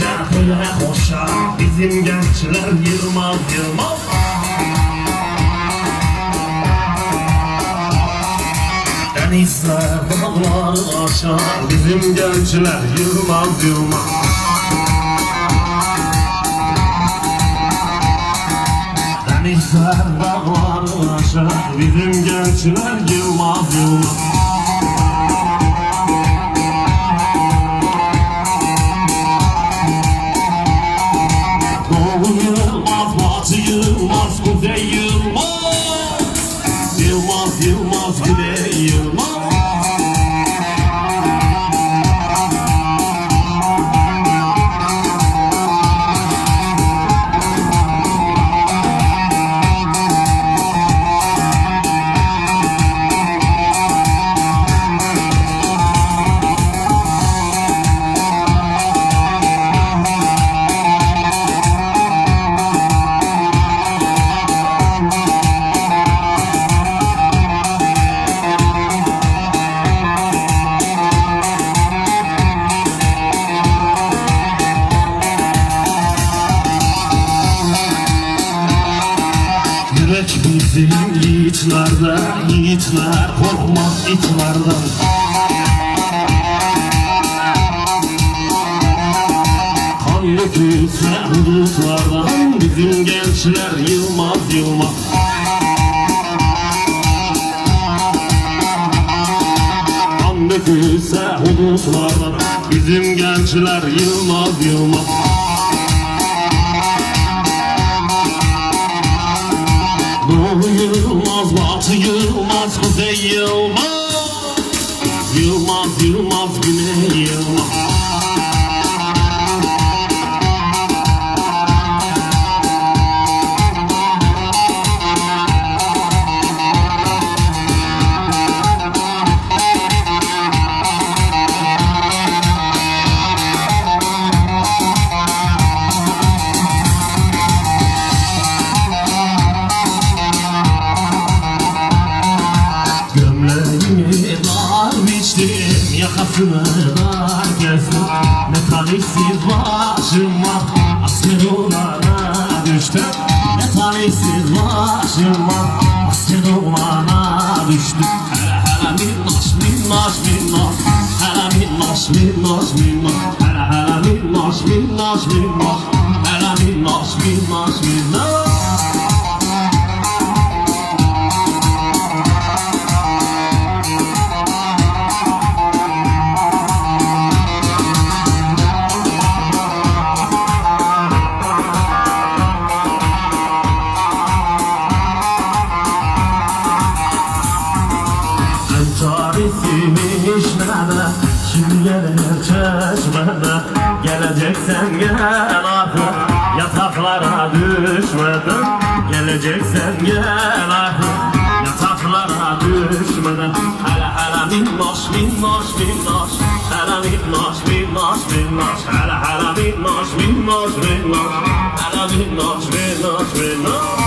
böyle hoşa Bizim gençler yılmaz yılmaz. Denizler dağlar aşar Bizim gençler yılmaz yılmaz. Denizler dağlar aşar Bizim gençler yılmaz yılmaz Yılmaz, Yılmaz, Güney Yılmaz bizim yiğitlerde Yiğitler korkmaz itlerden Kan dökülse hudutlardan Bizim gençler yılmaz yılmaz. Kan dökülse hudutlardan Bizim gençler yılmaz yılmaz Batı Yılmaz, Kuzey Yılmaz. Yılmaz, Yılmaz, Güney Yılmaz dar kestim Ne talihsiz başım var. Asker olana düştüm. Ne talihsiz başım var. Asker olana düştüm. Hele hele minnoş minnoş minnoş Hele minnoş minnoş minnoş Hele hele minnoş minnoş minnoş Hele minnoş minnoş minnoş gelir çeşmede. Geleceksen gel artık Yataklara düşmeden. Geleceksen gel artık Yataklara düşmeden. Hele hele minnoş minnoş minnoş. Hele minnoş minnoş minnoş. Hele hele minnoş minnoş minnoş. Hele minnoş minnoş minnoş